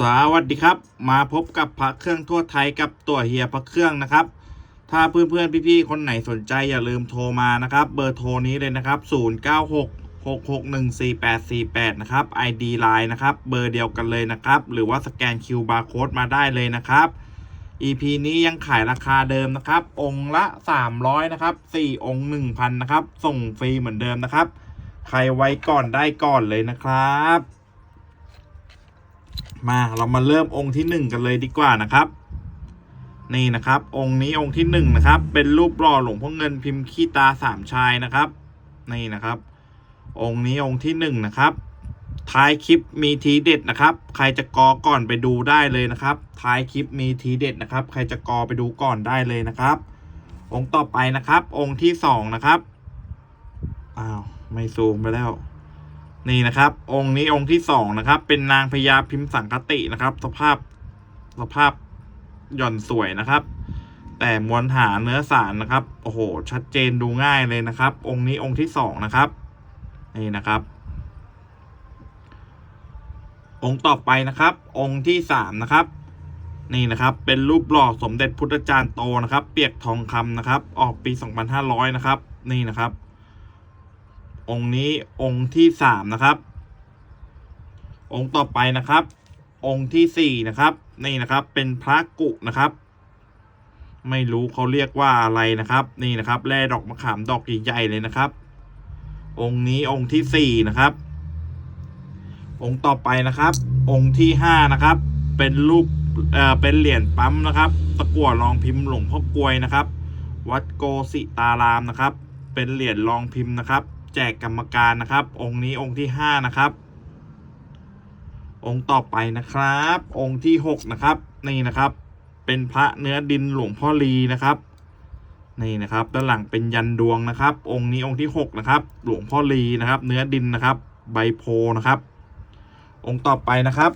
สวัสดีครับ มาพบกับพระเครื่องทั่วไทยกับตัวเฮียพระเครื่องนะครับ ถ้าเพื่อนๆพี่ๆคนไหนสนใจอย่าลืมโทรมานะครับ เบอร์โทรนี้เลยนะครับ 096 6614848 นะครับ ID Line นะครับ เบอร์เดียวกันเลยนะครับ หรือว่าสแกน Q Barcode มาได้เลยนะครับ EP นี้ยังขายราคาเดิมนะครับ องค์ละ 300 นะครับ 4 องค์ 1,000 นะครับ ส่งฟรีเหมือนเดิมนะครับ ใครไว้ก่อนได้ก่อนเลยนะครับ มาเรามาเริ่มองค์ที่หนึ่งกันเลยดีกว่านะครับ นี่นะครับ องค์นี้องค์ที่หนึ่งนะครับ เป็นรูปหล่อหลวงพ่อเงินพิมพ์ขี้ตาสามชายนะครับ นี่นะครับ องค์นี้องค์ที่หนึ่งนะครับ ท้ายคลิปมีทีเด็ดนะครับ ใครจะกอก่อนไปดูได้เลยนะครับ ท้ายคลิปมีทีเด็ดนะครับ ใครจะกอไปดูก่อนได้เลยนะครับ องค์ต่อไปนะครับ องค์ที่สองนะครับอ้าวไม่ซูมไปแล้ว นี่นะครับ องค์นี้องค์ที่สองนะครับ เป็นนางพญาพิมพ์สังคตินะครับ สภาพสภาพหย่อนสวยนะครับ แต่มวลหาเนื้อสารนะครับ โอ้โห ชัดเจนดูง่ายเลยนะครับ องค์นี้องค์ที่สองนะครับ นี่นะครับ องค์ต่อไปนะครับ องค์ที่สามนะครับ นี่นะครับ เป็นรูปหล่อสมเด็จพุทธจารย์โตนะครับ เปียกทองคำนะครับ ออกปี2500นะครับ นี่นะครับ องค์นี้องค์ที่สามนะครับ องค์ต่อไปนะครับ องค์ที่สี่นะครับ นี่นะครับ เป็นพระกุนะครับ ไม่รู้เขาเรียกว่าอะไรนะครับ นี่นะครับแร่ดอกมะขามดอกใหญ่ๆเลยนะครับ องค์นี้องค์ที่สี่นะครับ องค์ต่อไปนะครับ องค์ที่ห้านะครับ เป็นรูปเอ่อเป็นเหรียญปั๊มนะครับ ตะกั่วรองพิมพ์หลวงพ่อกลวยนะครับ วัดโกสิตารามนะครับ เป็นเหรียญรองพิมพ์นะครับ แจกกรรมการนะครับ องค์นี้องค์ที่ห้านะครับ องค์ต่อไปนะครับ องค์ที่หกนะครับ นี่นะครับ เป็นพระเนื้อดินหลวงพ่อลีนะครับนี่นะครับด้านหลังเป็นยันดวงนะครับ องค์นี้องค์ที่หกนะครับ หลวงพ่อลีนะครับ เนื้อดินนะครับ ใบโพนะครับ องค์ต่อไปนะครับ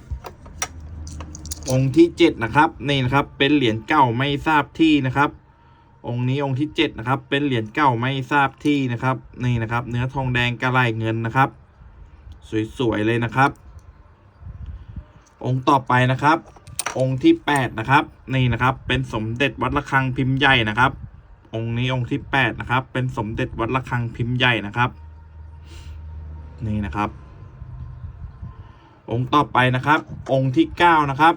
องค์ที่เจ็ดนะครับนี่นะครับ เป็นเหรียญเก่าไม่ทราบที่นะครับ องค์นี้องค์ที่เจ็ดนะครับ เป็นเหรียญเก่าไม่ทราบที่นะครับ นี่นะครับ เนื้อทองแดงกระไรเงินนะครับ สวยๆเลยนะครับ องค์ต่อไปนะครับ องค์ที่แปดนะครับ นี่นะครับ เป็นสมเด็จวัดระฆังพิมพ์ใหญ่นะครับ องค์นี้องค์ที่แปดนะครับ เป็นสมเด็จวัดระฆังพิมพ์ใหญ่นะครับ นี่นะครับ องค์ต่อไปนะครับ องค์ที่เก้านะครับ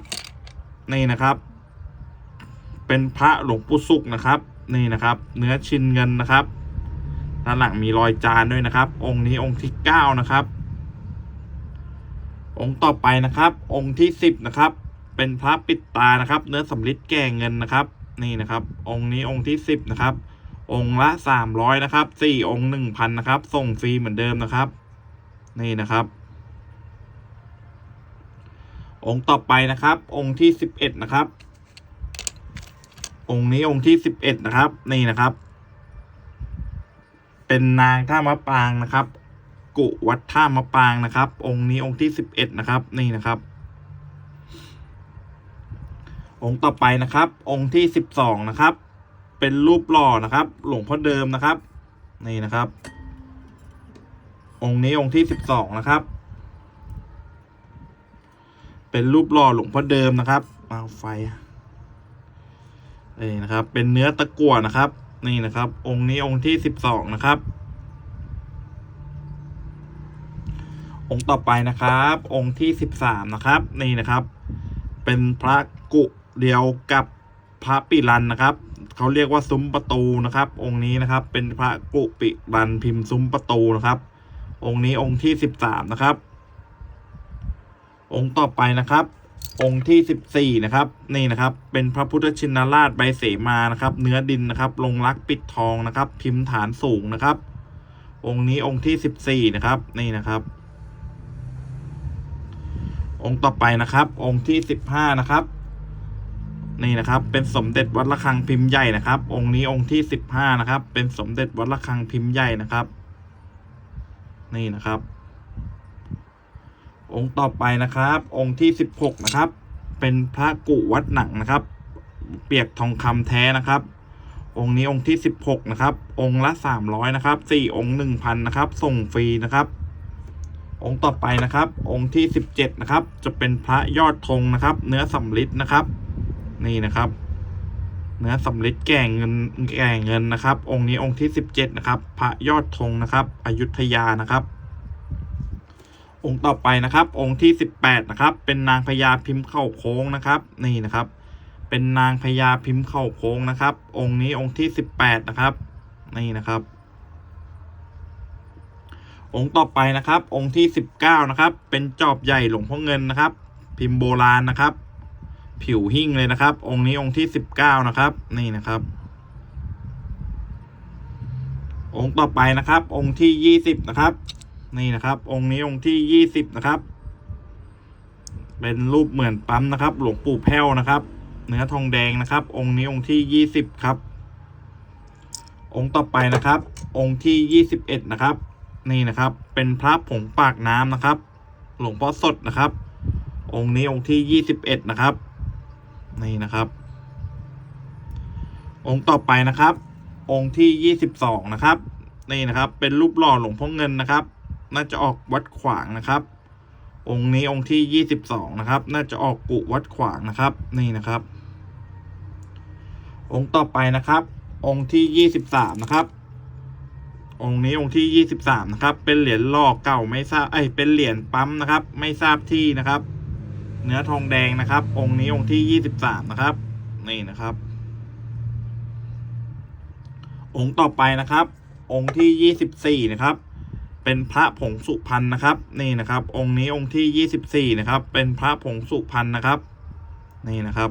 นี่นะครับ เป็นพระหลวงปู่สุขนะครับ นี่นะครับ เนื้อชินเงินนะครับด้านหลังมีรอยจานด้วยนะครับ องค์นี้องค์ที่เก้านะครับ องค์ต่อไปนะครับ องค์ที่สิบนะครับ เป็นพระปิดตานะครับ เนื้อสำริดแก่เงินนะครับ นี่นะครับ องค์นี้องค์ที่สิบนะครับ องค์ละสามร้อยนะครับสี่องค์หนึ่งพันนะครับ ส่งฟรีเหมือนเดิมนะครับ นี่นะครับ องค์ต่อไปนะครับ องค์ที่สิบเอ็ดนะครับ องค์นี้องค์ที่สิบเอ็ดนะครับ นี่นะครับ เป็นนางท่ามะปางนะครับ กุวัดท่ามะปางนะครับ องค์นี้องค์ที่สิบเอ็ดนะครับ นี่นะครับ องค์ต่อไปนะครับ องค์ที่สิบสองนะครับ เป็นรูปหล่อนะครับ หลวงพ่อเดิมนะครับ นี่นะครับ องค์นี้องค์ที่สิบสองนะครับเป็นรูปหล่อหลวงพ่อเดิมนะครับมาไฟ นี่นะครับ เป็นเนื้อตะกั่วนะครับ นี่นะครับ องค์นี้องค์ที่สิบสองนะครับ องค์ต่อไปนะครับ องค์ที่สิบสามนะครับ นี่นะครับ เป็นพระกุเดียวกับพระปิรันนะครับเขาเรียกว่าซุ้มประตูนะครับ องค์นี้นะครับ เป็นพระกุปิรันพิมพ์ซุ้มประตูนะครับ องค์นี้องค์ที่สิบสามนะครับ องค์ต่อไปนะครับ องค์ที่สิบสี่นะครับ นี่นะครับ เป็นพระพุทธชินราชใบเสมานะครับ เนื้อดินนะครับ ลงรักปิดทองนะครับ พิมพ์ฐานสูงนะครับ องค์นี้องค์ที่สิบสี่นะครับ นี่นะครับ องค์ต่อไปนะครับ องค์ที่สิบห้านะครับ นี่นะครับ เป็นสมเด็จวัดระฆังพิมพ์ใหญ่นะครับ องค์นี้องค์ที่สิบห้านะครับ เป็นสมเด็จวัดระฆังพิมพ์ใหญ่นะครับ นี่นะครับ องค์ต่อไปนะครับ องค์ที่สิบหกนะครับ เป็นพระกุวัดหนังนะครับ เปียกทองคำแท้นะครับ องค์นี้องค์ที่สิบหกนะครับ องค์ละสามร้อยนะครับสี่องค์หนึ่งพันนะครับ ส่งฟรีนะครับ องค์ต่อไปนะครับ องค์ที่สิบเจ็ดนะครับ จะเป็นพระยอดธงนะครับ เนื้อสำริดนะครับ นี่นะครับ เนื้อสำริดแก่เงินแก่เงินนะครับ องค์นี้องค์ที่สิบเจ็ดนะครับ พระยอดธงนะครับ อยุธยานะครับ องค์ต่อไปนะครับ องค์ที่สิบแปดนะครับ เป็นนางพญาพิมพ์เข้าโค้งนะครับ นี่นะครับ เป็นนางพญาพิมพ์เข้าโค้งนะครับ องค์นี้องค์ที่สิบแปดนะครับ นี่นะครับ องค์ต่อไปนะครับ องค์ที่สิบเก้านะครับ เป็นจอบใหญ่หลวงพ่อเงินนะครับ พิมพ์โบราณนะครับ ผิวหิ่งเลยนะครับ องค์นี้องค์ที่สิบเก้านะครับ นี่นะครับองค์ต่อไปนะครับ องค์ที่ยี่สิบนะครับ นี่นะครับ องค์นี้องค์ที่ยี่สิบนะครับ เป็นรูปเหมือนปั๊มนะครับ หลวงปู่แพ้วนะครับ เนื้อทองแดงนะครับ องค์นี้องค์ที่ยี่สิบครับ องค์ต่อไปนะครับ องค์ที่ยี่สิบเอ็ดนะครับ นี่นะครับ เป็นพระผงปากน้ำนะครับ หลวงพ่อสดนะครับ องค์นี้องค์ที่ยี่สิบเอ็ดนะครับ นี่นะครับ องค์ต่อไปนะครับ องค์ที่ยี่สิบสองนะครับนี่นะครับ เป็นรูปหล่อหลวงพ่อเงินนะครับ น่าจะออกวัดขวางนะครับ องค์นี้องค์ที่ยี่สิบสองนะครับ น่าจะออกกุวัดขวางนะครับ นี่นะครับ องค์ต่อไปนะครับ องค์ที่ยี่สิบสามนะครับ องค์นี้องค์ที่ยี่สิบสามนะครับ เป็นเหรียญหล่อเก่าไม่ทราบไอยเป็นเหรียญปั๊มนะครับ ไม่ทราบที่นะครับ เนื้อทองแดงนะครับ องค์นี้องค์ที่ยี่สิบสามนะครับ นี่นะครับ องค์ต่อไปนะครับ องค์ที่ยี่สิบสี่นะครับ เป็นพระผงสุพรรณนะครับ นี่นะครับ องค์นี้องค์ที่ยี่สิบสี่นะครับ เป็นพระผงสุพรรณนะครับ นี่นะครับ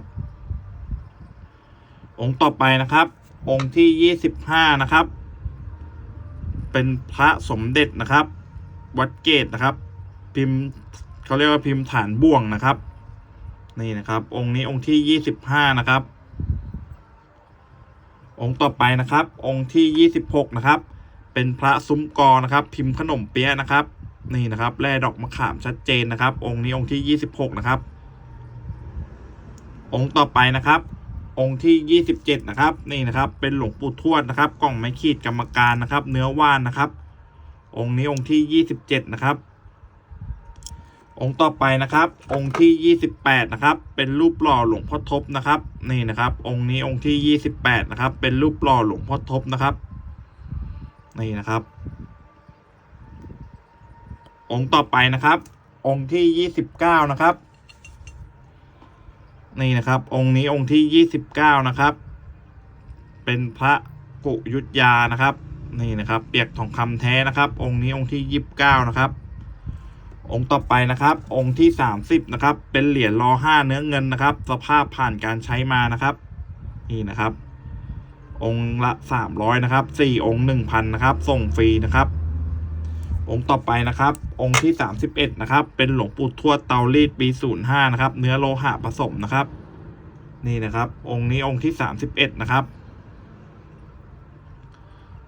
องค์ต่อไปนะครับ องค์ที่ยี่สิบห้านะครับ เป็นพระสมเด็จนะครับ วัดเกตนะครับ พิมพ์เขาเรียกว่าพิมพ์ฐานบ่วงนะครับ นี่นะครับ องค์นี้องค์ที่ยี่สิบห้านะครับ องค์ต่อไปนะครับ องค์ที่ยี่สิบหกนะครับ เป็นพระซุ้มกอนะครับ พิมพ์ขนมเปี๊ยะนะครับ นี่นะครับแร่ดอกมะขามชัดเจนนะครับ องค์นี้องค์ที่ยี่สิบหกนะครับ องค์ต่อไปนะครับ องค์ที่ยี่สิบเจ็ดนะครับ นี่นะครับ เป็นหลวงปู่ทวดนะครับ กล่องไม้ขีดกรรมการนะครับ เนื้อว่านนะครับ องค์นี้องค์ที่ยี่สิบเจ็ดนะครับองค์ต่อไปนะครับ องค์ที่ยี่สิบแปดนะครับ เป็นรูปหล่อหลวงพ่อทบนะครับ นี่นะครับ องค์นี้องค์ที่ยี่สิบแปดนะครับ เป็นรูปหล่อหลวงพ่อทบนะครับ นี่นะครับ องค์ต่อไปนะครับ องค์ที่ยี่สิบเก้านะครับ นี่นะครับ องค์นี้องค์ที่ยี่สิบเก้านะครับ เป็นพระกุยุทธยานะครับ นี่นะครับ เปียกทองคำแท้นะครับ องค์นี้องค์ที่ยี่สิบเก้านะครับองค์ต่อไปนะครับ องค์ที่สามสิบนะครับ เป็นเหรียญรอห้าเนื้อเงินนะครับ สภาพผ่านการใช้มานะครับ นี่นะครับ องค์ละสามร้อยนะครับสี่องค์หนึ่งพันนะครับ ส่งฟรีนะครับ องค์ต่อไปนะครับ องค์ที่สามสิบเอ็ดนะครับ เป็นหลวงปู่ทวดเตารีดปีศูนย์ห้านะครับ เนื้อโลหะผสมนะครับ นี่นะครับ องค์นี้องค์ที่สามสิบเอ็ดนะครับ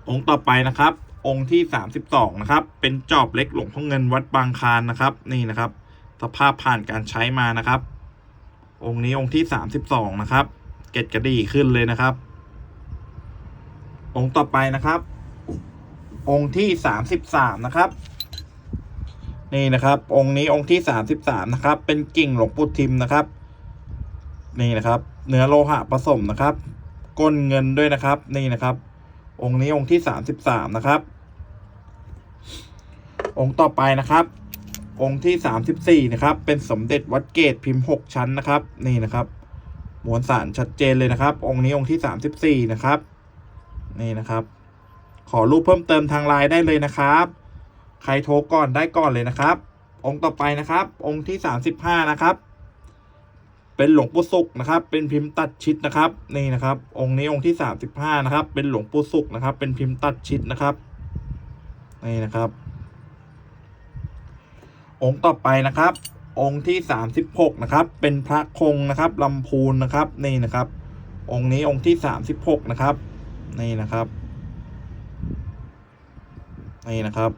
องค์ต่อไปนะครับ องค์ที่สามสิบสองนะครับ เป็นจอบเล็กหลวงพ่อเงินวัดบางคานนะครับ นี่นะครับ สภาพผ่านการใช้มานะครับ องค์นี้องค์ที่สามสิบสองนะครับ เกล็ดกระดี่ขึ้นเลยนะครับ องค์ต่อไปนะครับ องค์ที่สามสิบสามนะครับ นี่นะครับ องค์นี้องค์ที่สามสิบสามนะครับ เป็นกิ่งหลวงปู่ทิมนะครับ นี่นะครับ เนื้อโลหะผสมนะครับก้นเงินด้วยนะครับ นี่นะครับ องค์นี้องค์ที่สามสิบสามนะครับ องค์ต่อไปนะครับ องค์ที่สามสิบสี่นะครับ เป็นสมเด็จวัดเกตพิมพ์หกชั้นนะครับ นี่นะครับมวลสารชัดเจนเลยนะครับ องค์นี้องค์ที่สามสิบสี่นะครับ นี่นะครับ ขอรูปเพิ่มเติมทางไลน์ได้เลยนะครับ ใครโทรก่อนได้ก่อนเลยนะครับ องค์ต่อไปนะครับ องค์ที่สามสิบห้านะครับ เป็นหลวงปู่สุกนะครับ เป็นพิมพ์ตัดชิดนะครับ นี่นะครับ องค์นี้องค์ที่สามสิบห้านะครับ เป็นหลวงปู่สุกนะครับ เป็นพิมพ์ตัดชิดนะครับนี่นะครับ องค์ต่อไปนะครับ องค์ที่สามสิบหกนะครับ เป็นพระคงนะครับลำพูนนะครับนี่นะครับ องค์นี้องค์ที่สามสิบหกนะครับ นี่นะครับ นี่นะครับ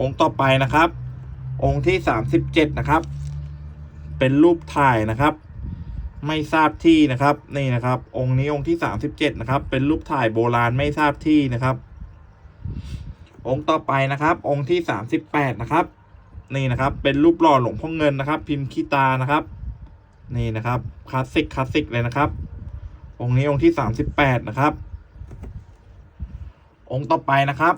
องค์ต่อไปนะครับ องค์ที่สามสิบเจ็ดนะครับ เป็นรูปถ่ายนะครับ ไม่ทราบที่นะครับ นี่นะครับ องค์นี้องค์ที่สามสิบเจ็ดนะครับ เป็นรูปถ่ายโบราณไม่ทราบที่นะครับ องค์ต่อไปนะครับ องค์ที่สามสิบแปดนะครับ นี่นะครับ เป็นรูปหล่อหลวงพ่อเงินนะครับ พิมพ์ขี้ตานะครับ นี่นะครับคลาสสิกคลาสสิกเลยนะครับ องค์นี้องค์ที่สามสิบแปดนะครับ องค์ต่อไปนะครับ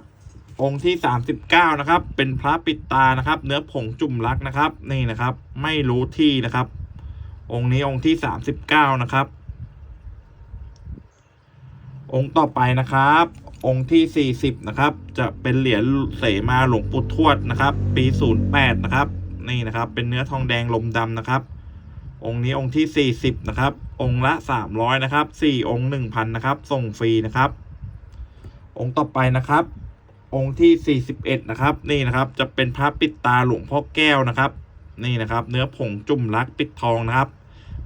องค์ที่สามสิบเก้านะครับ เป็นพระปิดตานะครับ เนื้อผงจุ่มรักนะครับ นี่นะครับ ไม่รู้ที่นะครับ องค์นี้องค์ที่สามสิบเก้านะครับ องค์ต่อไปนะครับ องค์ที่40นะครับ จะเป็นเหรียญเสมาหลวงปู่ทวดนะครับ ปี08นะครับ นี่นะครับ เป็นเนื้อทองแดงลมดำนะครับ องค์นี้องค์ที่40นะครับ องค์ละ 300 นะครับ 4 องค์ 1,000 นะครับ ส่งฟรีนะครับ องค์ต่อไปนะครับ องค์ที่ 41 นะครับ นี่นะครับ จะเป็นพระปิดตาหลวงพ่อแก้วนะครับ นี่นะครับ เนื้อผงจุ่มรักปิดทองนะครับ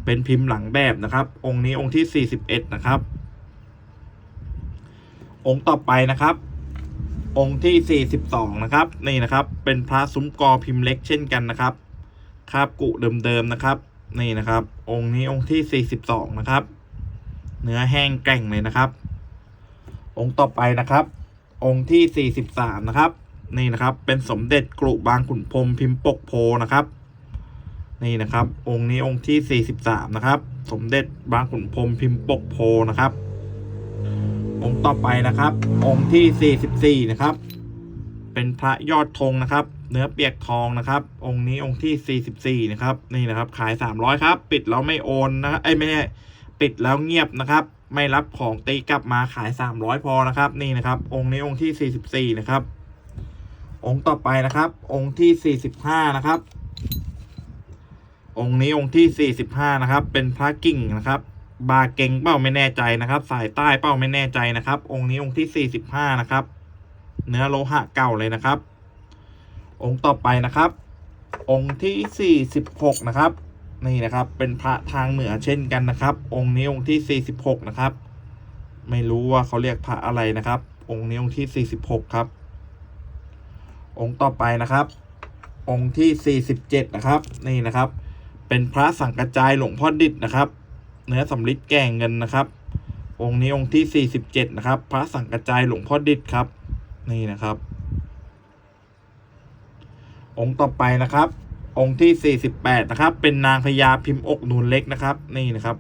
เป็นพิมพ์หลังแบบนะครับ องค์นี้องค์ที่ 41 นะครับ องค์ต่อไปนะครับ องค์ที่ 42 นะครับ นี่นะครับ เป็นพระซุ้มกอพิมพ์เล็กเช่นกันนะครับ คาบกุเดิมๆนะครับ นี่นะครับ องค์นี้องค์ที่ 42 นะครับ เนื้อแห้งแกร่งเลยนะครับ องค์ต่อไปนะครับ องค์ที่ 43 นะครับ นี่นะครับ เป็นสมเด็จกรุบางขุนพรมพิมพ์ปกโพนะครับ นี่นะครับ องค์นี้องค์ที่ 43 นะครับ สมเด็จบางขุนพรมพิมพ์ปกโพนะครับ องค์ต่อไปนะครับ องค์ที่ 44 นะครับ เป็นพระยอดธงนะครับ เนื้อเปียกทองนะครับ องค์นี้องค์ที่ 44 นะครับ นี่นะครับ ขาย 300 ครับ ปิดแล้วไม่โอนนะครับเอ้ยไม่ใช่ปิดแล้วเงียบนะครับ ไม่รับของตีกลับมาขาย 300 พอนะครับ นี่นะครับ องค์นี้องค์ที่ 44 นะครับ องค์ต่อไปนะครับ องค์ที่ 45 นะครับ องค์นี้องค์ที่ 45 นะครับ เป็นพระกิ่งนะครับ บาเกงเป้าไม่แน่ใจนะครับ สายใต้เป้าไม่แน่ใจนะครับ องค์นี้องค์ที่ 45 นะครับ เนื้อโลหะเก่าเลยนะครับ องค์ต่อไปนะครับ องค์ที่ 46 นะครับ นี่นะครับเป็นพระทางเหนือเช่นกันนะครับ องค์นี้องค์ที่ 46 นะครับ ไม่รู้ว่าเขาเรียกพระอะไรนะครับ องค์นี้องค์ที่ 46 ครับ องค์ต่อไปนะครับ องค์ที่ 47 นะครับ นี่นะครับ เป็นพระสังกระจายหลวงพ่อดิษนะครับ เนื้อสำริดแก่เงินนะครับ องค์นี้องค์ที่ 47 นะครับ พระสังกระจายหลวงพ่อดิษครับ นี่นะครับ องค์ต่อไปนะครับ องค์ที่ 48 นะครับ เป็นนางพญาพิมพ์อกนูนเล็กนะครับ นี่นะครับ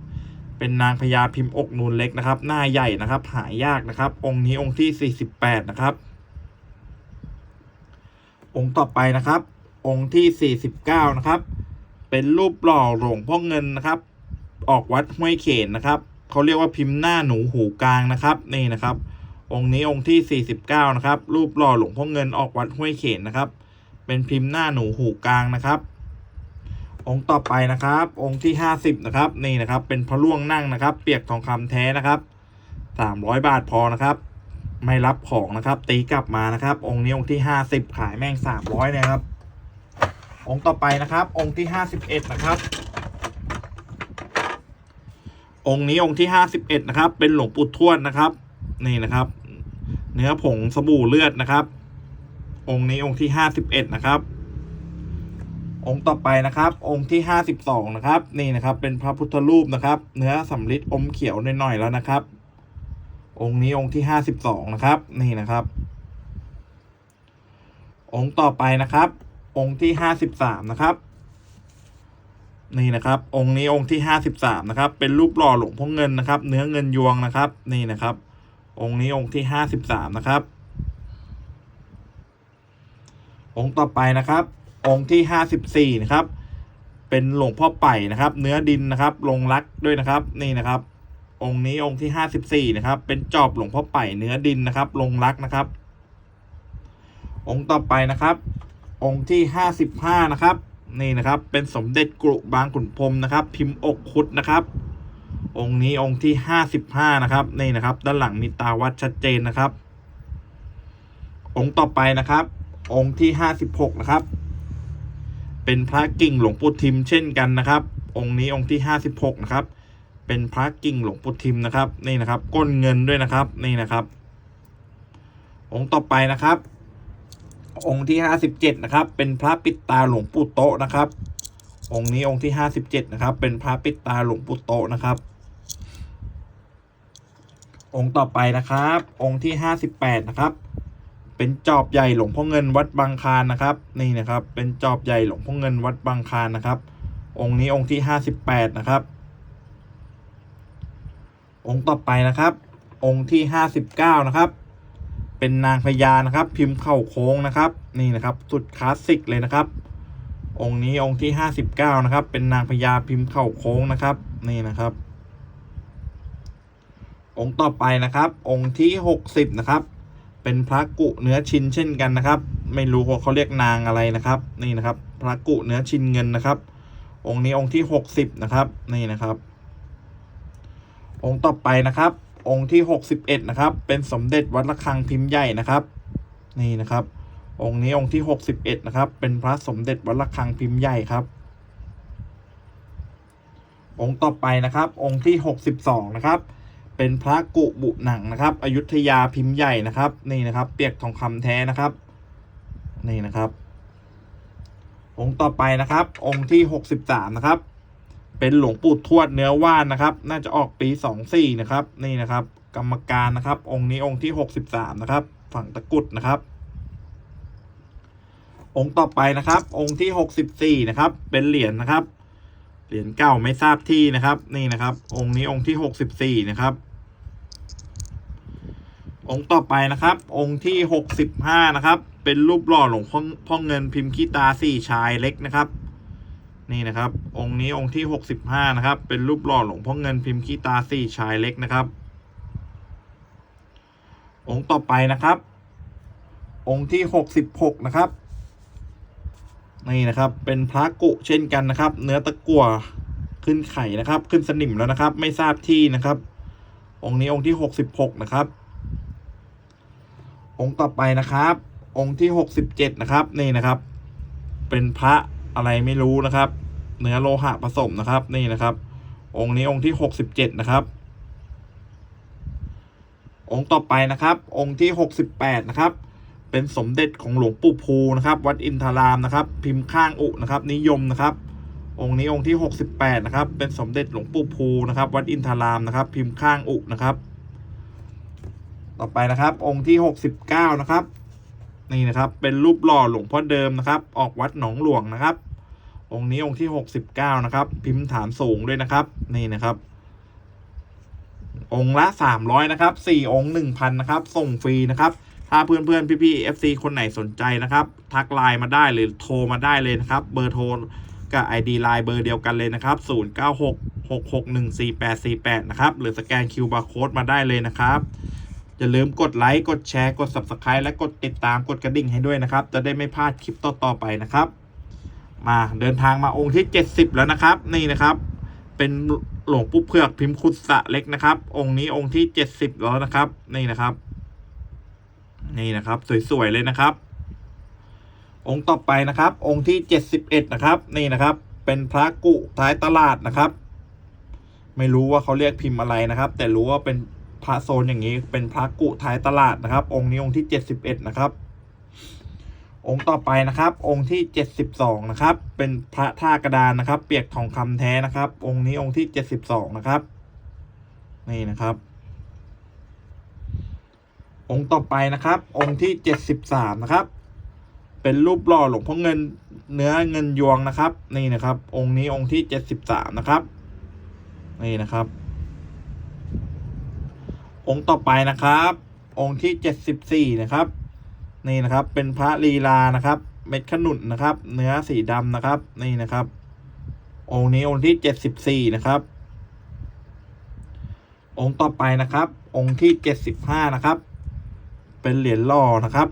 เป็นนางพญาพิมพ์อกนูนเล็กนะครับ หน้าใหญ่นะครับ หายากนะครับ องค์นี้องค์ที่ 48 นะครับ องค์ต่อไปนะครับ องค์ที่ 49 นะครับ เป็นรูปหล่อหลวงพ่อเงินนะครับ ออกวัดห้วยเขนนะครับเขาเรียกว่าพิมพ์หน้าหนูหูกลางนะครับ นี่นะครับ องค์นี้องค์ที่ 49 นะครับ รูปหล่อหลวงพ่อเงินออกวัดห้วยเขนนะครับ เป็นพิมพ์หน้าหนูหูกลางนะครับ องค์ต่อไปนะครับ องค์ที่ 50 นะครับ นี่นะครับ เป็นพระล่วงนั่งนะครับ เปียกทองคำแท้นะครับ 300 บาทพอนะครับ ไม่รับของนะครับ ตีกลับมานะครับ องค์นี้องค์ที่ 50 ขายแม่ง 300นะครับ องค์ต่อไปนะครับ องค์ที่ 51 นะครับองค์นี้องค์ที่51นะครับ เป็นหลวงปู่ทวดนะครับ นี่นะครับ เนื้อผงสบู่เลือดนะครับ องค์นี้องค์ที่51นะครับ องค์ต่อไปนะครับ องค์ที่52นะครับ นี่นะครับ เป็นพระพุทธรูปนะครับ เนื้อสำริดอมเขียวหน่อยๆแล้วนะครับ องค์นี้องค์ที่52นะครับ นี่นะครับ องค์ต่อไปนะครับ องค์ที่53นะครับนี่นะครับ องค์นี้องค์ที่53นะครับ เป็นรูปหล่อหลวงพ่อเงินนะครับ เนื้อเงินยวงนะครับ นี่นะครับ องค์นี้องค์ที่53นะครับ องค์ต่อไปนะครับ องค์ที่ 54 นะครับ เป็นหลวงพ่อไป่นะครับ เนื้อดินนะครับ ลงรักด้วยนะครับ นี่นะครับ องค์นี้องค์ที่ 54 นะครับ เป็นจอบหลวงพ่อไป่เนื้อดินนะครับ ลงรักนะครับ องค์ต่อไปนะครับ องค์ที่ 55 นะครับ นี่นะครับ เป็นสมเด็จกรุบางขุนพรมนะครับ พิมพ์อกคุดนะครับ องค์นี้องค์ที่ 55 นะครับ นี่นะครับ ด้านหลังมีตาวัดชัดเจนนะครับ องค์ต่อไปนะครับ องค์ที่ 56 นะครับ เป็นพระกิ่งหลวงปู่ทิมเช่นกันนะครับ องค์นี้องค์ที่ 56 นะครับ เป็นพระกิ่งหลวงปู่ทิมนะครับ นี่นะครับ ก้นเงินด้วยนะครับ นี่นะครับ องค์ต่อไปนะครับ องค์ที่ 57 นะครับ เป็นพระปิดตาหลวงปู่โตนะครับ องค์นี้องค์ที่ 57 นะครับ เป็นพระปิดตาหลวงปู่โตนะครับองค์ต่อไปนะครับ องค์ที่ 58 นะครับ เป็นจอบใหญ่หลวงพ่อเงินวัดบางคานนะครับ นี่นะครับ เป็นจอบใหญ่หลวงพ่อเงินวัดบางคานนะครับ องค์นี้องค์ที่ห้าสิบแปดนะครับ องค์ต่อไปนะครับ องค์ที่ห้าสิบเก้านะครับ เป็นนางพญานะครับ พิมพ์เข่าโค้งนะครับ นี่นะครับสุดคลาสสิกเลยนะครับ องค์นี้องค์ที่ห้าสิบเก้านะครับ เป็นนางพญาพิมพ์เข่าโค้งนะครับ นี่นะครับ องค์ต่อไปนะครับ องค์ที่หกสิบนะครับ เป็นพระกุเนื้อชินเช่นกันนะครับ ไม่รู้ว่าเขาเรียกนางอะไรนะครับ นี่นะครับ พระกุเนื้อชินเงินนะครับ องค์นี้องค์ที่หกสิบนะครับนี่นะครับ องค์ต่อไปนะครับ องค์ที่หกสิบเอ็ดนะครับ เป็นสมเด็จวัดระฆังพิมพ์ใหญ่นะครับ นี่นะครับ องค์นี้องค์ที่หกสิบเอ็ดนะครับ เป็นพระสมเด็จวัดระฆังพิมพ์ใหญ่ครับ องค์ต่อไปนะครับ องค์ที่หกสิบสองนะครับ เป็นพระกุบุหนังนะครับ อยุธยาพิมพ์ใหญ่นะครับ นี่นะครับ เปียกทองคำแท้นะครับ นี่นะครับ องค์ต่อไปนะครับ องค์ที่หกสิบสามนะครับ เป็นหลวงปู่ทวดเนื้อว่านนะครับ น่าจะออกปีสองสี่นะครับ นี่นะครับ กรรมการนะครับ องค์นี้องค์ที่หกสิบสามนะครับ ฝั่งตะกุดนะครับ องค์ต่อไปนะครับ องค์ที่หกสิบสี่นะครับ เป็นเหรียญนะครับ เหรียญเก่าไม่ทราบที่นะครับ นี่นะครับ องค์นี้องค์ที่หกสิบสี่นะครับ องค์ต่อไปนะครับ องค์ที่หกสิบห้านะครับ เป็นรูปหล่อหลวงพ่อพ่อเงินพิมพ์ขี้ตาสี่ชายเล็กนะครับ นี่นะครับ องค์นี้องค์ที่หกสิบห้านะครับ เป็นรูปหล่อหลวงพ่อเงินพิมพ์ขี้ตาสี่ชายเล็กนะครับ องค์ต่อไปนะครับ องค์ที่หกสิบหกนะครับ นี่นะครับ เป็นพระกุเช่นกันนะครับ เนื้อตะกั่วขึ้นไข่นะครับ ขึ้นสนิมแล้วนะครับ ไม่ทราบที่นะครับ องค์นี้องค์ที่หกสิบหกนะครับ องค์ต่อไปนะครับ องค์ที่หกสิบเจ็ดนะครับนี่นะครับ เป็นพระอะไรไม่รู้นะครับ เนื้อโลหะผสมนะครับ นี่นะครับ องค์นี้องค์ที่หกสิบเจ็ดนะครับ องค์ต่อไปนะครับ องค์ที่หกสิบแปดนะครับ เป็นสมเด็จของหลวงปู่ภูนะครับ วัดอินทารามนะครับ พิมพ์ข้างอุนะครับ นิยมนะครับ องค์นี้องค์ที่หกสิบแปดนะครับ เป็นสมเด็จหลวงปู่ภูนะครับ วัดอินทารามนะครับ พิมพ์ข้างอุนะครับ ต่อไปนะครับ องค์ที่หกสิบเก้านะครับนี่นะครับ เป็นรูปหล่อหลวงพ่อเดิมนะครับ ออกวัดหนองหลวงนะครับ องค์นี้องค์ที่หกสิบเก้านะครับ พิมพ์ฐานสูงด้วยนะครับ นี่นะครับองค์ละสามร้อยนะครับสี่องค์หนึ่งพันนะครับ ส่งฟรีนะครับ ถ้าเพื่อนเพื่อนพี่พี่เอฟซีคนไหนสนใจนะครับ ทักไลน์มาได้หรือโทรมาได้เลยนะครับ เบอร์โทรกับ ID ไลน์เบอร์เดียวกันเลยนะครับ 0 9 6 6 6 1 4 8 4 8 นะครับ หรือสแกน QR Code มาได้เลยนะครับ อย่าลืมกดไลค์ กดแชร์ กด Subscribe และกดติดตามกดกระดิ่งให้ด้วยนะครับ จะได้ไม่พลาดคลิปต่อๆไปนะครับ มาเดินทางมาองค์ที่ 70 แล้วนะครับ นี่นะครับ เป็นหลวงปู่เผือกพิมพ์คุดสะเล็กนะครับ องค์นี้องค์ที่ 70 แล้วนะครับ นี่นะครับ นี่นะครับ สวยๆเลยนะครับ องค์ต่อไปนะครับ องค์ที่71นะครับ นี่นะครับ เป็นพระกุท้ายตลาดนะครับ ไม่รู้ว่าเขาเรียกพิมพ์อะไรนะครับ แต่รู้ว่าเป็นพระโซนอย่างนี้เป็นพระกุท้ายตลาดนะครับ องค์นี้องค์ที่71นะครับ องค์ต่อไปนะครับ องค์ที่72นะครับ เป็นพระท่ากระดานนะครับ เปียกทองคำแท้นะครับ องค์นี้องค์ที่72นะครับ นี่นะครับ องค์ต่อไปนะครับ องค์ที่ 73 นะครับ เป็นรูปหล่อหลวงพ่อเงินเนื้อเงินยวงนะครับ นี่นะครับ องค์นี้องค์ที่ 73 นะครับ นี่นะครับ องค์ต่อไปนะครับ องค์ที่ 74 นะครับ นี่นะครับ เป็นพระลีลานะครับ เม็ดขนุนนะครับ เนื้อสีดำนะครับ นี่นะครับ องค์นี้องค์ที่ 74 นะครับ องค์ต่อไปนะครับ องค์ที่ 75 นะครับ เป็นเหรียญหล่อนะครับ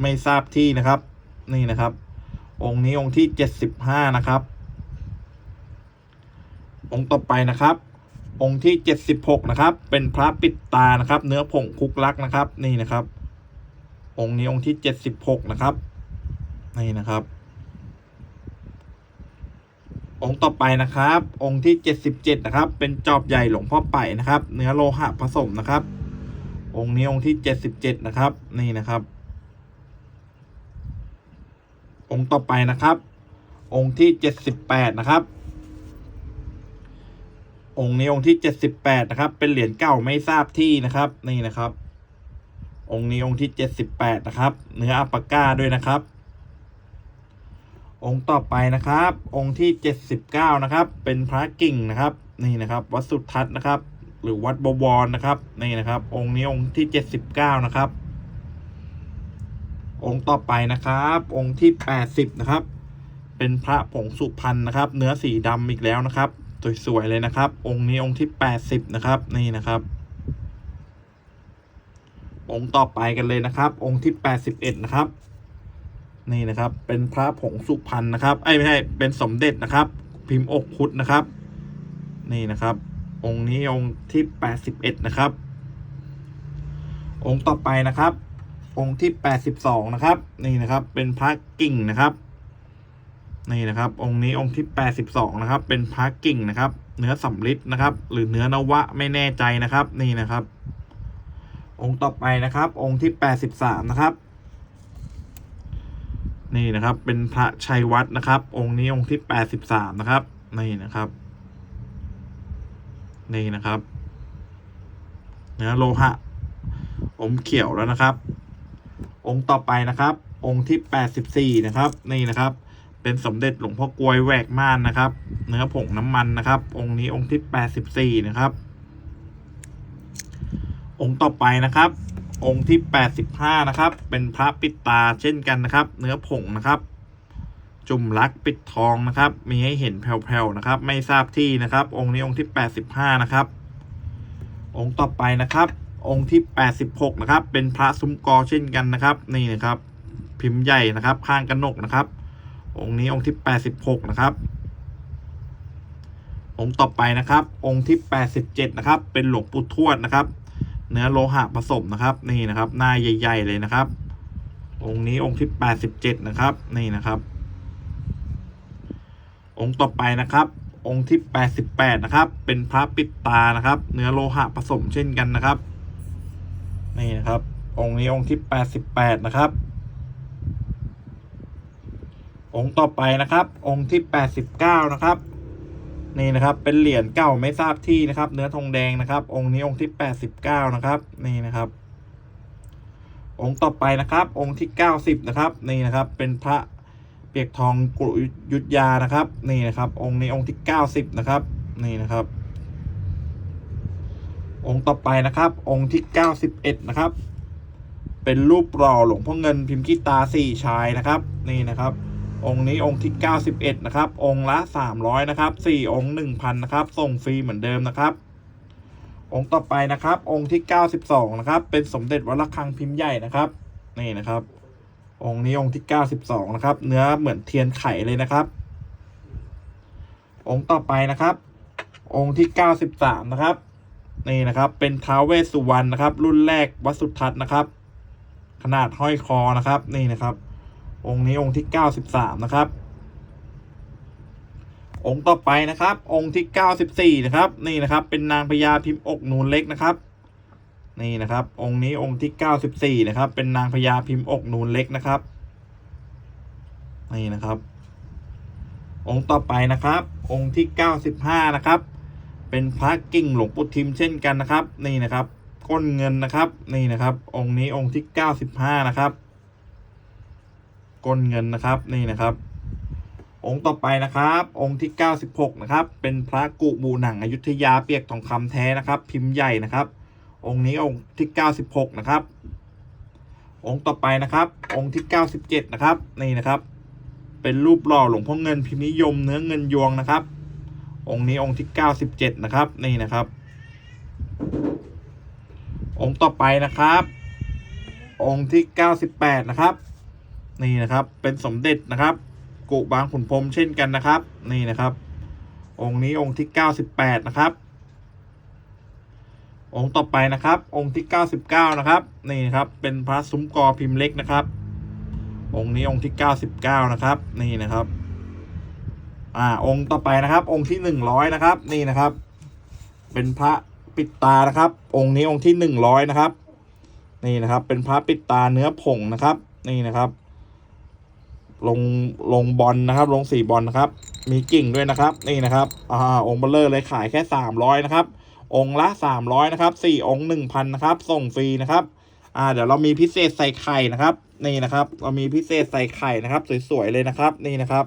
ไม่ทราบที่นะครับ นี่นะครับ องค์นี้องค์ที่75นะครับ องค์ต่อไปนะครับ องค์ที่76นะครับ เป็นพระปิดตานะครับ เนื้อผงคุกลักนะครับ นี่นะครับ องค์นี้องค์ที่76นะครับนี่นะครับ องค์ต่อไปนะครับ องค์ที่77นะครับ เป็นจอบใหญ่หลวงพ่อไปนะครับ เนื้อโลหะผสมนะครับ องค์นี้องค์ที่77นะครับ นี่นะครับ องค์ต่อไปนะครับ องค์ที่78นะครับ องค์นี้องค์ที่78นะครับ เป็นเหรียญเก่าไม่ทราบที่นะครับ นี่นะครับ องค์นี้องค์ที่เจ็ดสิบแปดนะครับ เนื้ออัปปาก้าด้วยนะครับ องค์ต่อไปนะครับ องค์ที่เจ็ดสิบเก้านะครับ เป็นพระกิ่งนะครับ นี่นะครับ วัดสุทัศน์นะครับ หรือวัดบวรนะครับนี่นะครับ องค์นี้องค์ที่เจ็ดสิบเก้านะครับ องค์ต่อไปนะครับ องค์ที่แปดสิบนะครับ เป็นพระผงสุพรรณนะครับ เนื้อสีดำอีกแล้วนะครับสวยๆเลยนะครับ องค์นี้องค์ที่แปดสิบนะครับ นี่นะครับ องค์ต่อไปกันเลยนะครับ องค์ที่แปดสิบเอ็ดนะครับนี่นะครับ เป็นพระผงสุพรรณนะครับไอ้ไม่ใช่เป็นสมเด็จนะครับ พิมพ์อกพุทธนะครับ นี่นะครับ องค์นี้องค์ที่แปดสิบเอ็ดนะครับ องค์ต่อไปนะครับ องค์ที่แปดสิบสองนะครับ นี่นะครับ เป็นพระกิ่งนะครับ นี่นะครับ องค์นี้องค์ที่แปดสิบสองนะครับ เป็นพระกิ่งนะครับ เนื้อสำริดนะครับ หรือเนื้อนวะไม่แน่ใจนะครับ นี่นะครับ องค์ต่อไปนะครับ องค์ที่แปดสิบสามนะครับนี่นะครับ เป็นพระชัยวัดนะครับ องค์นี้องค์ที่แปดสิบสามนะครับ นี่นะครับ นี่นะครับเนื้อโลหะ อมเขียวแล้วนะครับ องค์ต่อไปนะครับ องค์ที่แปดสิบสี่นะครับ นี่นะครับ เป็นสมเด็จหลวงพ่อกลวยแหวกม่านนะครับ เนื้อผงน้ำมันนะครับ องค์นี้องค์ที่แปดสิบสี่นะครับ องค์ต่อไปนะครับ องค์ที่แปดสิบห้านะครับ เป็นพระปิดตาเช่นกันนะครับ เนื้อผงนะครับ จุ่มลักปิดทองนะครับ มีให้เห็นแผ่วๆนะครับ ไม่ทราบที่นะครับ องค์นี้องค์ที่แปดสิบห้านะครับ องค์ต่อไปนะครับ องค์ที่แปดสิบหกนะครับ เป็นพระซุ้มกอเช่นกันนะครับ นี่นะครับ พิมพ์ใหญ่นะครับ ข้างกระหนกนะครับ องค์นี้องค์ที่แปดสิบหกนะครับ องค์ต่อไปนะครับ องค์ที่แปดสิบเจ็ดนะครับ เป็นหลวงปู่ทวดนะครับ เนื้อโลหะผสมนะครับ นี่นะครับ หน้าใหญ่ ๆ เลยนะครับ องค์นี้องค์ที่แปดสิบเจ็ดนะครับ นี่นะครับ องค์ต่อไปนะครับ องค์ที่แปดสิบแปดนะครับ เป็นพระปิดตานะครับ เนื้อโลหะผสมเช่นกันนะครับ นี่นะครับ องค์นี้องค์ที่แปดสิบแปดนะครับ องค์ต่อไปนะครับ องค์ที่แปดสิบเก้านะครับ นี่นะครับ เป็นเหรียญเก่าไม่ทราบที่นะครับ เนื้อทองแดงนะครับ องค์นี้องค์ที่แปดสิบเก้านะครับ นี่นะครับองค์ต่อไปนะครับ องค์ที่เก้าสิบนะครับ นี่นะครับ เป็นพระ เปียกทองกุยุทธยานะครับ นี่นะครับ องค์นี้องค์ที่เก้าสิบนะครับ นี่นะครับ องค์ต่อไปนะครับ องค์ที่เก้าสิบเอ็ดนะครับ เป็นรูปหล่อหลวงพ่อเงินพิมพ์กีตาสี่ชายนะครับ นี่นะครับ องค์นี้องค์ที่91นะครับ องค์ละ300นะครับ4องค์1,000นะครับ ส่งฟรีเหมือนเดิมนะครับองค์ต่อไปนะครับ องค์ที่ 92 นะครับ เป็นสมเด็จวัดระฆังพิมพ์ใหญ่นะครับ นี่นะครับ องค์นี้องค์ที่92นะครับ เนื้อเหมือนเทียนไขเลยนะครับ องค์ต่อไปนะครับ องค์ที่93นะครับ นี่นะครับ เป็นท้าวเวสสุวรรณนะครับ รุ่นแรกวัดสุทัศน์นะครับ ขนาดห้อยคอนะครับ นี่นะครับ องค์นี้องค์ที่เก้าสิบสามนะครับ องค์ต่อไปนะครับ องค์ที่เก้าสิบสี่นะครับ นี่นะครับ เป็นนางพญาพิมพ์อกนูนเล็กนะครับ นี่นะครับ องค์นี้องค์ที่เก้าสิบสี่นะครับ เป็นนางพญาพิมพ์อกนูนเล็กนะครับ นี่นะครับ องค์ต่อไปนะครับ องค์ที่เก้าสิบห้านะครับ เป็นพระกิ่งหลวงปู่ทิมเช่นกันนะครับ นี่นะครับ ก้นเงินนะครับ นี่นะครับ องค์นี้องค์ที่เก้าสิบห้านะครับ ก้นเงินนะครับ นี่นะครับองค์ต่อไปนะครับ องค์ที่ 96 นะครับ เป็นพระกุบูหนังอยุธยาเปียกทองคำแท้นะครับ พิมพ์ใหญ่นะครับ องค์นี้องค์ที่ 96 นะครับ องค์ต่อไปนะครับ องค์ที่ 97 นะครับ นี่นะครับ เป็นรูปหล่อหลวงพ่อเงินพิมพ์นิยมเนื้อเงินยวงนะครับ องค์นี้องค์ที่ 97 นะครับ นี่นะครับ องค์ต่อไปนะครับ องค์ที่ 98 นะครับ นี่นะครับ เป็นสมเด็จนะครับกุบางขุนพรมเช่นกันนะครับ นี่นะครับ องค์นี้องค์ที่ 98 นะครับ องค์ต่อไปนะครับ องค์ที่ 99 นะครับ นี่ครับ เป็นพระซุ้มกอพิมพ์เล็กนะครับ องค์นี้องค์ที่ 99 นะครับ นี่นะครับ อ่า องค์ต่อไปนะครับ องค์ที่ 100 นะครับ นี่นะครับ เป็นพระปิดตานะครับ องค์นี้องค์ที่ 100 นะครับ นี่นะครับ เป็นพระปิดตาเนื้อผงนะครับ นี่นะครับ ลงลงบอลนะครับ ลงสี่บอลนะครับ มีกิ่งด้วยนะครับ นี่นะครับ อ่า องค์เบลเลอร์เลยขายแค่สามร้อยนะครับ องค์ละสามร้อยนะครับสี่องค์หนึ่งพันนะครับส่งฟรีนะครับอ่าเดี๋ยวเรามีพิเศษใส่ไข่นะครับนี่นะครับ เรามีพิเศษใส่ไข่นะครับ สวยๆเลยนะครับ นี่นะครับ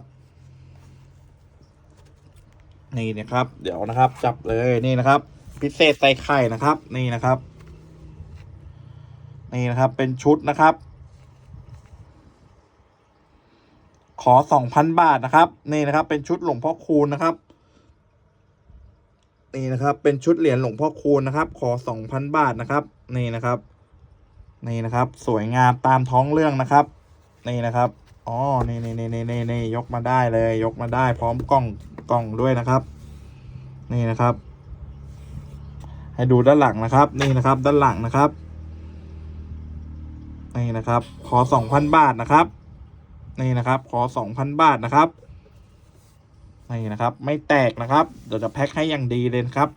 นี่นะครับ เดี๋ยวนะครับ จับเลยนี่นะครับ พิเศษใส่ไข่นะครับ นี่นะครับ นี่นะครับเป็นชุดนะครับ ขอสองพันบาทนะครับ นี่นะครับ เป็นชุดหลวงพ่อคูณนะครับ นี่นะครับ เป็นชุดเหรียญหลวงพ่อคูณนะครับ ขอสองพันบาทนะครับ นี่นะครับ นี่นะครับ สวยงามตามท้องเรื่องนะครับ นี่นะครับอ๋อนี่นี่นี่นี่นี่นี่ยกมาได้เลย ยกมาได้พร้อมกล้องกล้องด้วยนะครับ นี่นะครับ ให้ดูด้านหลังนะครับ นี่นะครับ ด้านหลังนะครับ นี่นะครับ ขอสองพันบาทนะครับ นี่นะครับ ขอสองพันบาทนะครับ นี่นะครับ ไม่แตกนะครับเดี๋ยวจะแพ็คให้อย่างดีเลยครับ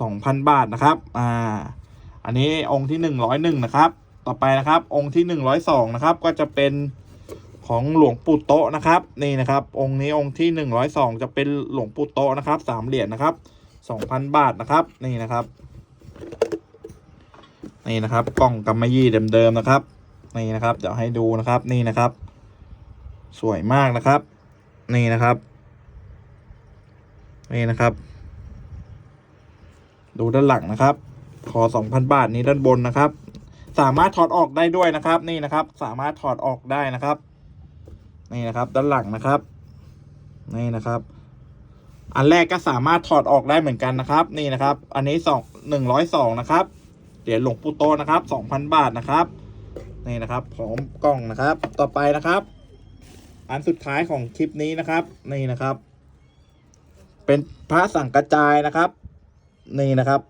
สองพันบาทนะครับ อ่า อันนี้องค์ที่หนึ่งร้อยหนึ่งนะครับ ต่อไปนะครับ องค์ที่หนึ่งร้อยสองนะครับ ก็จะเป็นของหลวงปู่โตะนะครับ นี่นะครับ องค์นี้องค์ที่หนึ่งร้อยสองจะเป็นหลวงปู่โตะนะครับสามเหรียญนะครับสองพันบาทนะครับ นี่นะครับนี่นะครับกล่องกำมะยี่เดิมๆนะครับ นี่นะครับเดี๋ยวให้ดูนะครับนี่นะครับ สวยมากนะครับ นี่นะครับ นี่นะครับ ดูด้านหลังนะครับขอสองพันบาทนี้ด้านบนนะครับ สามารถถอดออกได้ด้วยนะครับ นี่นะครับ สามารถถอดออกได้นะครับ นี่นะครับ ด้านหลังนะครับ นี่นะครับ อันแรกก็สามารถถอดออกได้เหมือนกันนะครับ นี่นะครับ อันนี้สองหนึ่งร้อยสองนะครับเหรียญหลวงปู่โตนะครับสองพันบาทนะครับ นี่นะครับพร้อมกล้องนะครับ ต่อไปนะครับ อันสุดท้ายของคลิปนี้นะครับ นี่นะครับ เป็นพระสังกระจายนะครับ นี่นะครับ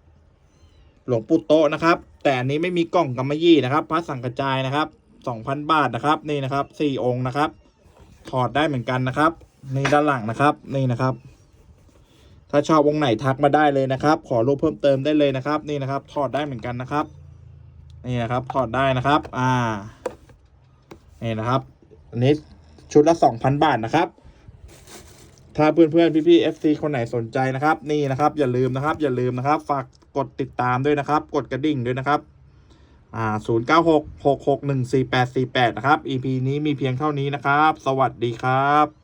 หลวงปู่โตนะครับ แต่อันนี้ไม่มีกล่องกำมะยี่นะครับ พระสังกระจายนะครับสองพันบาทนะครับ นี่นะครับสี่องค์นะครับ ถอดได้เหมือนกันนะครับนี่ด้านหลังนะครับ นี่นะครับ ถ้าชอบวงค์ไหนทักมาได้เลยนะครับ ขอรูปเพิ่มเติมได้เลยนะครับ นี่นะครับ ถอดได้เหมือนกันนะครับ นี่นะครับ ถอดได้นะครับ อ่านี่นะครับอันนี้ชุดละสองพันบาทนะครับ ถ้าเพื่อนเพื่อนพี่พี่ FC คนไหนสนใจนะครับ นี่นะครับ อย่าลืมนะครับ อย่าลืมนะครับ ฝากกดติดตามด้วยนะครับ กดกระดิ่งด้วยนะครับอ่าศูนย์เก้าหกหกหกหนึ่งสี่แปดสี่แปดนะครับ EP นี้มีเพียงเท่านี้นะครับ สวัสดีครับ